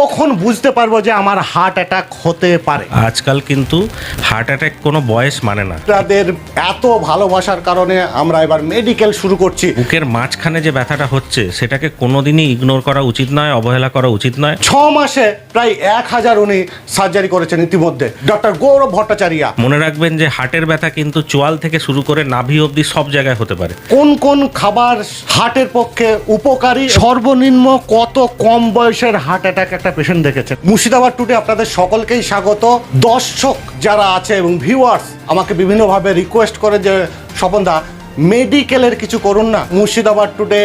কখন বুঝতে পারব যে আমার হার্ট অ্যাটাক হতে পারে? আজকাল কিন্তু হার্ট অ্যাটাক কোনো বয়স মানে না। তাদের এত ভালোবাসার কারণে আমরা এবার মেডিকেল শুরু করছি। বুকের মাঝখানে যে ব্যথাটা হচ্ছে সেটাকে কোনোদিনই ইগনোর করা উচিত নয় অবহেলা করা উচিত নয়। ছ মাসে প্রায় এক হাজার উনি সার্জারি করেছেন ইতিমধ্যে। ডক্টর গৌরব ভট্টাচার্যা। মনে রাখবেন যে হার্টের ব্যথা কিন্তু চোয়াল থেকে শুরু করে নাভি অবধি সব জায়গায় হতে পারে। কোন কোন খাবার হার্টের পক্ষে উপকারী? সর্বনিম্ন কত কম বয়সের হার্ট অ্যাটাক একটা পেশেন্ট দেখেছে। মুর্শিদাবাদ টুডে আপনাদের সকলকেই স্বাগত। দর্শক যারা আছে এবং ভিউয়ার্স আমাকে বিভিন্নভাবে রিকোয়েস্ট করে যে স্বপনদা মেডিকেলের কিছু করুন না। মুর্শিদাবাদ টুডে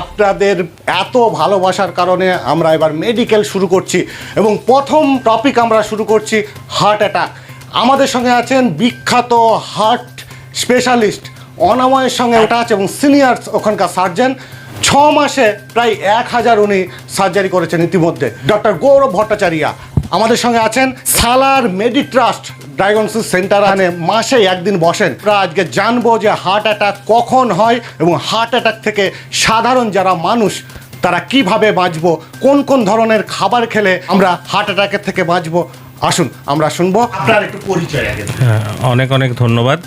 আপনাদের এত ভালোবাসার কারণে আমরা এবার মেডিকেল শুরু করছি এবং প্রথম টপিক আমরা শুরু করছি হার্ট অ্যাটাক আমাদের সঙ্গে আছেন বিখ্যাত হার্ট স্পেশালিস্ট অনাময়ের সঙ্গে ওটা আছে এবং সিনিয়র ওখানকার সার্জন ছ মাসে প্রায় এক হাজার উনি সার্জারি করেছেন ইতিমধ্যে। ডক্টর গৌরব ভট্টাচার্যা আমাদের সঙ্গে আছেন সালার মেডি ট্রাস্ট ডায়াগনোসিস সেন্টার আনে মাসে একদিন বসেন। আমরা আজকে জানব যে হার্ট অ্যাটাক কখন হয় এবং হার্ট অ্যাটাক থেকে সাধারণ যারা মানুষ তারা কীভাবে বাঁচবো কোন কোন ধরনের খাবার খেলে আমরা হার্ট অ্যাটাকের থেকে বাঁচবো। আসুন আমরা শুনব। আপনার একটু পরিচয় আগে। হ্যাঁ, অনেক অনেক ধন্যবাদ।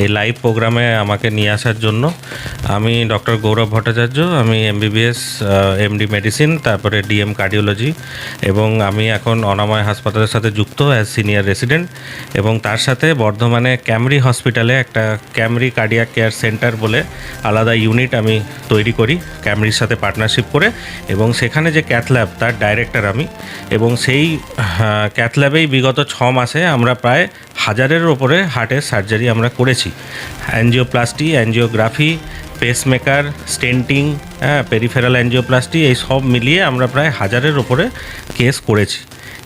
এই লাইভ প্রোগ্রামে আমাকে নিয়ে আসার জন্য। আমি ডক্টর গৌরব ভট্টাচার্য, আমি এমবিবিএস এমডি মেডিসিন তারপরে ডিএম কার্ডিওলজি এবং আমি এখন অনাময় হাসপাতালের সাথে যুক্ত অ্যাজ সিনিয়র রেসিডেন্ট এবং তার সাথে বর্ধমানে ক্যামরি হসপিটালে একটা ক্যামরি কার্ডিয়াক কেয়ার সেন্টার বলে আলাদা ইউনিট আমি তৈরি করি ক্যামরির সাথে পার্টনারশিপ করে এবং সেখানে যে ক্যাথ ল্যাব তার ডাইরেক্টর আমি এবং সেই ক্যাথল্যাবেই বিগত ছ মাসে আমরা প্রায় হাজারের ওপরে হার্টের সার্জারি আমরা করেছি। অ্যানজিওপ্লাস্টি অ্যানজিওগ্রাফি পেসমেকার স্টেন্টিং হ্যাঁ পেরিফেরাল অ্যানজিওপ্লাস্টি এই সব মিলিয়ে আমরা প্রায় হাজারের ওপরে কেস করেছি।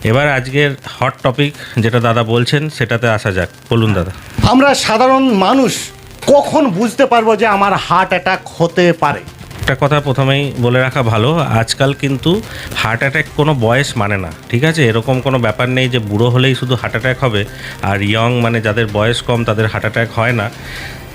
এবার আজকের হট টপিক যেটা দাদা বলছেন, সেটাতে আসা যাক। বলুন দাদা। আমরা সাধারণ মানুষ কখন বুঝতে পারব যে আমার হার্ট অ্যাটাক হতে পারে? একটা কথা প্রথমেই বলে রাখা ভালো, আজকাল কিন্তু হার্ট অ্যাট্যাক কোনো বয়স মানে না, ঠিক আছে? এরকম কোনো ব্যাপার নেই যে বুড়ো হলেই শুধু হার্ট অ্যাট্যাক হবে, আর ইয়ং মানে যাদের বয়স কম তাদের হার্ট অ্যাট্যাক হয় না।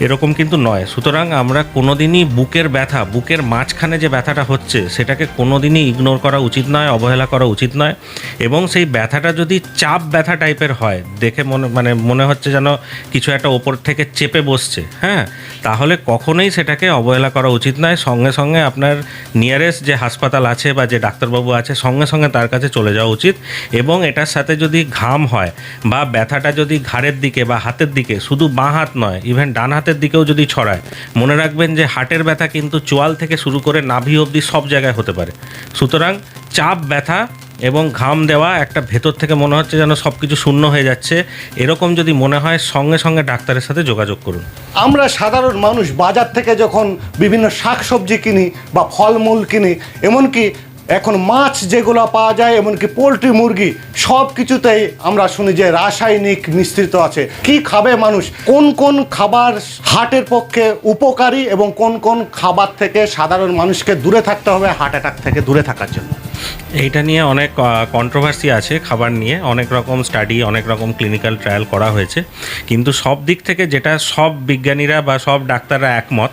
এরকম কিন্তু নয়। সুতরাং আমরা কোনোদিনই বুকের ব্যথা, বুকের মাঝখানে যে ব্যথাটা হচ্ছে, সেটাকে কোনোদিনই ইগনোর করা উচিত নয়, অবহেলা করা উচিত নয়। এবং সেই ব্যথাটা যদি চাপ ব্যথা টাইপের হয়, দেখে মনে মানে মনে হচ্ছে যেন কিছু একটা ওপর থেকে চেপে বসছে হ্যাঁ? তাহলে কখনোই সেটাকে অবহেলা করা উচিত নয়। সঙ্গে সঙ্গে আপনার নিয়ারেস্ট যে হাসপাতাল আছে বা যে ডাক্তারবাবু আছে, সঙ্গে সঙ্গে তার কাছে চলে যাওয়া উচিত। এবং এটার সাথে যদি ঘাম হয় বা ব্যথাটা যদি ঘাড়ের দিকে বা হাতের দিকে, শুধু বাঁ হাত নয় ইভেন ডান হাতের দিকেও যদি ছড়ায়, মনে রাখবেন যে হাটের ব্যথা কিন্তু চোয়াল থেকে শুরু করে নাভি অবধি সব জায়গায় হতে পারে। সুতরাং চাপ, ব্যথা এবং ঘাম দেওয়া একটা ভেতর থেকে মনে হচ্ছে যেন সব কিছু শূন্য হয়ে যাচ্ছে। এরকম যদি মনে হয়, সঙ্গে সঙ্গে ডাক্তারের সাথে যোগাযোগ করুন। আমরা সাধারণ মানুষ বাজার থেকে যখন বিভিন্ন শাকসবজি কিনি বা ফলমূল কিনি, এমনকি এখন মাছ যেগুলো পাওয়া যায়, এমনকি পোলট্রি মুরগি, সব কিছুতেই আমরা শুনি যে রাসায়নিক মিশ্রিত আছে। কি খাবে মানুষ? কোন কোন খাবার হার্টের পক্ষে উপকারী এবং কোন কোন খাবার থেকে সাধারণ মানুষকে দূরে থাকতে হবে হার্ট অ্যাটাক থেকে দূরে থাকার জন্য? এইটা নিয়ে অনেক কন্ট্রোভার্সি আছে খাবার নিয়ে। অনেক রকম স্টাডি অনেক রকম ক্লিনিক্যাল ট্রায়াল করা হয়েছে। কিন্তু সব দিক থেকে যেটা সব বিজ্ঞানীরা বা সব ডাক্তাররা একমত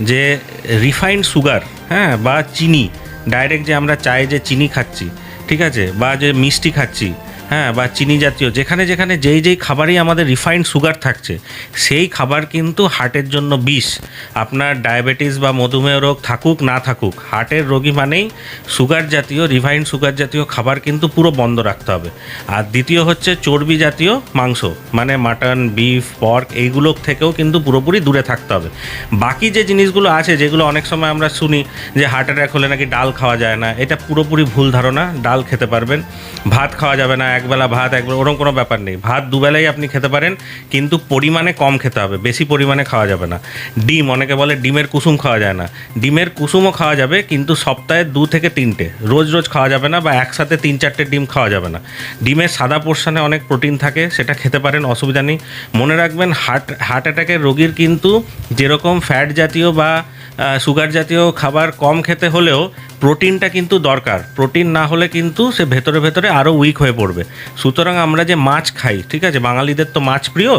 যে রিফাইন্ড সুগার হ্যাঁ বা চিনি ডাইরেক্ট যে আমরা চায়ে যে চিনি খাচ্ছি ঠিক আছে? বা যে মিষ্টি খাচ্ছি হ্যাঁ বা চিনি জাতীয়, যেখানে যেখানে যেই যেই খাবারই আমাদের রিফাইন্ড সুগার থাকছে, সেই খাবার কিন্তু হার্টের জন্য বিষ। আপনার ডায়াবেটিস বা মধুমেহ রোগ থাকুক, না থাকুক হার্টের রোগী মানেই সুগার জাতীয় রিফাইন্ড সুগার জাতীয় খাবার কিন্তু পুরো বন্ধ রাখতে হবে। আর দ্বিতীয় হচ্ছে চর্বি জাতীয় মাংস মানে মাটন বিফ পর্ক এইগুলো থেকেও কিন্তু পুরোপুরি দূরে থাকতে হবে। বাকি যে জিনিসগুলো আছে, যেগুলো অনেক সময় আমরা শুনি যে হার্ট অ্যাটাক হলে নাকি ডাল খাওয়া যায় না, এটা পুরোপুরি ভুল ধারণা, ডাল খেতে পারবেন, ভাত খাওয়া যাবে না একবেলা ভাত, একবেলা ওরকম কোনো ব্যাপার নেই। ভাত দুবেলাই আপনি খেতে পারেন, কিন্তু পরিমাণে কম খেতে হবে। বেশি পরিমাণে খাওয়া যাবে না। ডিম, অনেকে বলে ডিমের কুসুম খাওয়া যায় না। ডিমের কুসুমও খাওয়া যাবে, কিন্তু সপ্তাহে দু থেকে তিনটে। রোজ রোজ খাওয়া যাবে না বা একসাথে তিন চারটে ডিম খাওয়া যাবে না। ডিমের সাদা পোর্শনে অনেক প্রোটিন থাকে, সেটা খেতে পারেন, অসুবিধা নেই। মনে রাখবেন, হার্ট হার্ট অ্যাটাকের রোগীর কিন্তু যেরকম ফ্যাট জাতীয় বা সুগার জাতীয় খাবার কম খেতে হলেও প্রোটিনটা কিন্তু দরকার। প্রোটিন না হলে কিন্তু সে ভেতরে ভেতরে আরও উইক হয়ে পড়বে। সুতরাং আমরা যে মাছ খাই, ঠিক আছে? বাঙালিদের তো মাছ প্রিয়,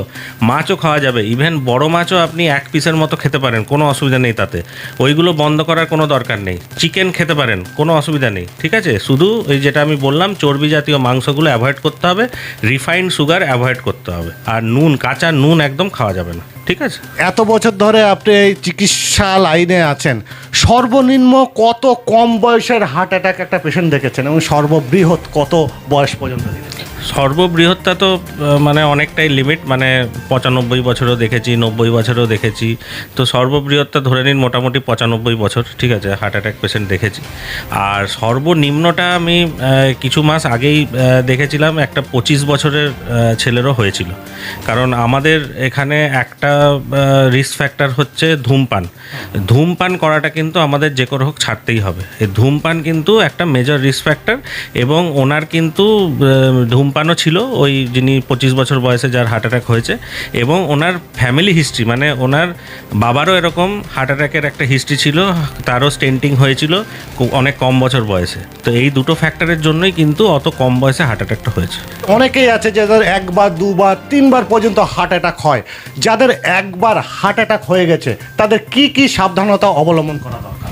মাছও খাওয়া যাবে। ইভেন বড় মাছও আপনি এক পিসের মতো খেতে পারেন, কোনো অসুবিধা নেই তাতে। ওইগুলো বন্ধ করার কোনো দরকার নেই। চিকেন খেতে পারেন, কোনো অসুবিধা নেই, ঠিক আছে? শুধু ওই যেটা আমি বললাম, চর্বি জাতীয় মাংসগুলো অ্যাভয়েড করতে হবে রিফাইন্ড সুগার অ্যাভয়েড করতে হবে। আর নুন, কাঁচা নুন একদম খাওয়া যাবে না, ঠিক আছে? এত বছর ধরে আপনি এই চিকিৎসা লাইনে আছেন। সর্বনিম্ন কত কম বয়সের হার্ট অ্যাটাক একটা পেশেন্ট দেখেছেন এবং সর্ববৃহৎ কত বয়স পর্যন্ত দেখেছেন? সর্ববৃহৎটা তো মানে অনেকটাই লিমিট মানে পঁচানব্বই বছরও দেখেছি নব্বই বছরও দেখেছি। তো সর্ববৃহৎটা ধরে নিন মোটামুটি পঁচানব্বই বছর ঠিক আছে হার্ট অ্যাটাক পেশেন্ট দেখেছি। আর সর্বনিম্নটা আমি কিছু মাস আগেই দেখেছিলাম একটা পঁচিশ বছরের ছেলেরও হয়েছিল। কারণ আমাদের এখানে একটা রিস্ক ফ্যাক্টর হচ্ছে ধূমপান। ধূমপান করাটা কিন্তু আমাদের যে করে হোক ছাড়তেই হবে। এই ধূমপান কিন্তু একটা মেজর রিস্ক ফ্যাক্টর এবং ওনার কিন্তু আহ, ধূমপানও ছিল, ওই যিনি পঁচিশ বছর বয়সে যার হার্ট অ্যাটাক হয়েছে এবং ওনার ফ্যামিলি হিস্ট্রি মানে ওনার বাবারও এরকম হার্ট অ্যাটাকের একটা হিস্ট্রি ছিল, তারও স্টেন্টিং হয়েছিল অনেক কম বছর বয়সে। তো এই দুটো ফ্যাক্টরের জন্যই কিন্তু অত কম বয়সে হার্ট অ্যাটাকটা হয়েছে। অনেকেই আছে যাদের একবার, দুবার, তিনবার পর্যন্ত হার্ট অ্যাটাক হয়। যাদের একবার হার্ট অ্যাটাক হয়ে গেছে, তাদের কি কি সাবধানতা অবলম্বন করা দরকার?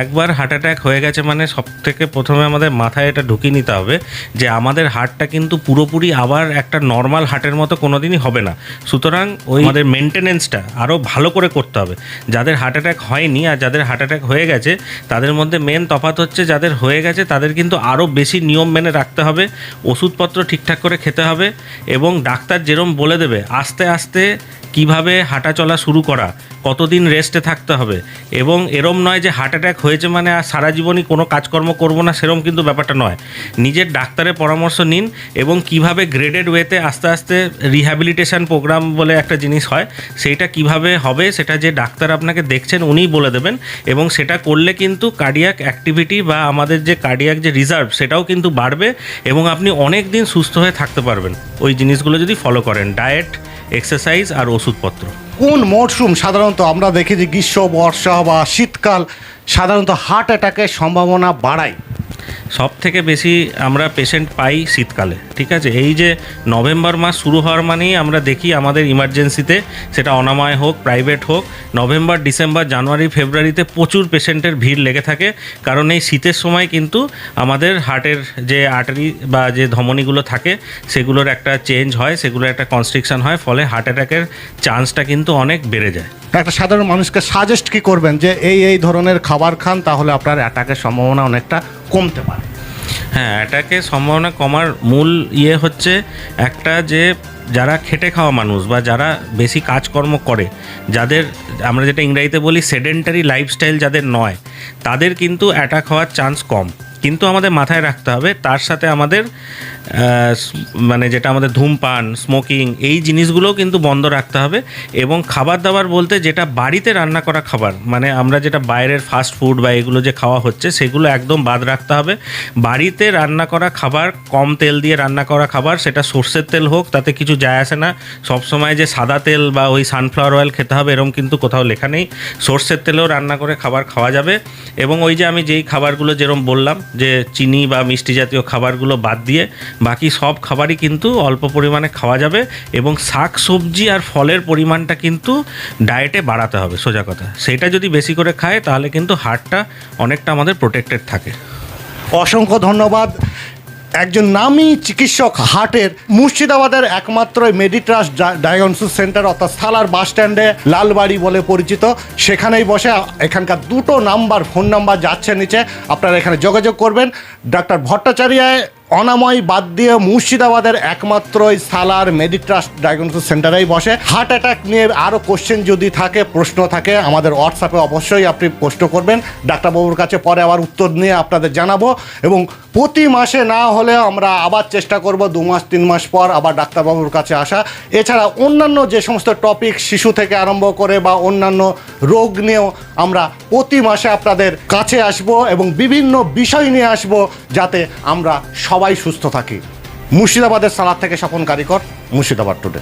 একবার হার্ট অ্যাটাক হয়ে গেছে মানে সব থেকে প্রথমে আমাদের মাথায় এটা ঢুকিয়ে নিতে হবে যে আমাদের হার্টটা কিন্তু পুরোপুরি আবার একটা নর্মাল হার্টের মতো কোনোদিনই হবে না। সুতরাং ওই আমাদের মেনটেনেন্সটা আরও ভালো করে করতে হবে। যাদের হার্ট অ্যাটাক হয়নি আর যাদের হার্ট অ্যাটাক হয়ে গেছে, তাদের মধ্যে মেন তফাত হচ্ছে যাদের হয়ে গেছে, তাদের কিন্তু আরও বেশি নিয়ম মেনে রাখতে হবে, ওষুধপত্র ঠিকঠাক করে খেতে হবে এবং ডাক্তার যেরম বলে দেবে, আস্তে আস্তে কীভাবে হাঁটা চলা শুরু করা, কতদিন রেস্টে থাকতে হবে এবং এরম নয় যে হার্ট অ্যাটাক হয়েছে মানে আর সারা জীবনই কোনো কাজকর্ম করব না, সেরম কিন্তু ব্যাপারটা নয়। নিজের ডাক্তারের পরামর্শ নিন এবং কীভাবে গ্রেডেড ওয়েতে আস্তে আস্তে রিহ্যাবিলিটেশন প্রোগ্রাম বলে একটা জিনিস হয়, সেইটা কীভাবে হবে সেটা যে ডাক্তার আপনাকে দেখছেন উনিই বলে দেবেন এবং সেটা করলে কিন্তু কার্ডিয়াক অ্যাক্টিভিটি বা আমাদের যে কার্ডিয়াক যে রিজার্ভ সেটাও কিন্তু বাড়বে এবং আপনি অনেক দিন সুস্থ হয়ে থাকতে পারবেন। ওই জিনিসগুলো যদি ফলো করেন ডায়েট এক্সারসাইজ আর ওষুধপত্র। কোন মরশুম? সাধারণত আমরা দেখি যে গ্রীষ্ম বর্ষা বা শীতকাল সাধারণত হার্ট অ্যাটাকের সম্ভাবনা বাড়ায়। সব থেকে বেশি আমরা পেশেন্ট পাই শীতকালে। ঠিক আছে? এই যে নভেম্বর মাস শুরু হওয়ার মানেই আমরা দেখি আমাদের ইমার্জেন্সিতে সেটা অনাময় হোক প্রাইভেট হোক, নভেম্বর, ডিসেম্বর, জানুয়ারি, ফেব্রুয়ারিতে প্রচুর পেশেন্টের ভিড় লেগে থাকে। কারণ এই শীতের সময় কিন্তু আমাদের হার্টের যে আর্টারি বা যে ধমনীগুলো থাকে, সেগুলোর একটা চেঞ্জ হয়, সেগুলোর একটা কনস্ট্রিকশন হয়, ফলে হার্ট অ্যাটাকের চান্সটা কিন্তু অনেক বেড়ে যায়। একটা সাধারণ মানুষকে সাজেস্ট কি করবেন? যে এই এই ধরনের খাবার খান, তাহলে আপনার অ্যাটাকের সম্ভাবনা অনেকটা কমতে পারে। হ্যাঁ অ্যাটাকের সম্ভাবনা কমার মূল ইয়ে হচ্ছে একটা যে যারা খেটে খাওয়া মানুষ বা যারা বেশি কাজকর্ম করে, যাদের আমরা যেটা ইংরাজিতে বলি সেডেন্টারি লাইফস্টাইল যাদের নয়, তাদের কিন্তু অ্যাটাক হওয়ার চান্স কম। কিন্তু আমাদের মাথায় রাখতে হবে, তার সাথে আমাদের মানে যেটা আমাদের ধূমপান স্মোকিং এই জিনিসগুলোও কিন্তু বন্ধ রাখতে হবে এবং খাবার দাবার বলতে যেটা বাড়িতে রান্না করা খাবার মানে আমরা যেটা বাইরের ফাস্ট ফুড বা এগুলো যে খাওয়া হচ্ছে সেগুলো একদম বাদ রাখতে হবে। বাড়িতে রান্না করা খাবার, কম তেল দিয়ে রান্না করা খাবার, সেটা সর্ষের তেল হোক, তাতে কিছু যায় আসে না। সবসময় যে সাদা তেল বা ওই সানফ্লাওয়ার অয়েল খেতে হবে এরকম কিন্তু কোথাও লেখা নেই। সর্ষের তেলেও রান্না করে খাবার খাওয়া যাবে এবং ওই যে আমি যেই খাবারগুলো যেরকম বললাম, যে চিনি বা মিষ্টি জাতীয় খাবারগুলো বাদ দিয়ে বাকি সব খাবারই কিন্তু অল্প পরিমাণে খাওয়া যাবে এবং শাক, সবজি আর ফলের পরিমাণটা কিন্তু ডায়েটে বাড়াতে হবে, সোজা কথা। সেটা যদি বেশি করে খায়, তাহলে কিন্তু হার্টটা অনেকটা আমাদের প্রোটেক্টেড থাকে। অসংখ্য ধন্যবাদ। একজন নামী চিকিৎসক হার্টের মুর্শিদাবাদের একমাত্র মেডিট্রাস্ট ডায়াগনোসিস সেন্টার অর্থাৎ সালার বাস স্ট্যান্ডে লালবাড়ি বলে পরিচিত। সেখানেই বসে এখানকার দুটো নাম্বার ফোন নাম্বার যাচ্ছে নিচে। আপনারা এখানে যোগাযোগ করবেন। ডাক্তার ভট্টাচার্যায় অনাময় বাদ দিয়ে মুর্শিদাবাদের একমাত্র সালার মেডিট্রাস্ট ডায়াগনোসিস সেন্টারেই বসে। হার্ট অ্যাটাক নিয়ে আরও কোশ্চেন যদি থাকে, প্রশ্ন থাকে, আমাদের হোয়াটসঅ্যাপে অবশ্যই আপনি প্রশ্ন করবেন। ডাক্তারবাবুর কাছে পরে আবার উত্তর নিয়ে আপনাদের জানাব এবং প্রতি মাসে না হলেও আমরা আবার চেষ্টা করব দু মাস, তিন মাস পর আবার ডাক্তারবাবুর কাছে আসা। এছাড়া অন্যান্য যে সমস্ত টপিক শিশু থেকে আরম্ভ করে বা অন্যান্য রোগ নিয়েও আমরা প্রতি মাসে আপনাদের কাছে আসব এবং বিভিন্ন বিষয় নিয়ে আসব যাতে আমরা সবাই সুস্থ থাকি। মুর্শিদাবাদের সালাদ থেকে স্বপন কারিকর মুর্শিদাবাদ টুডে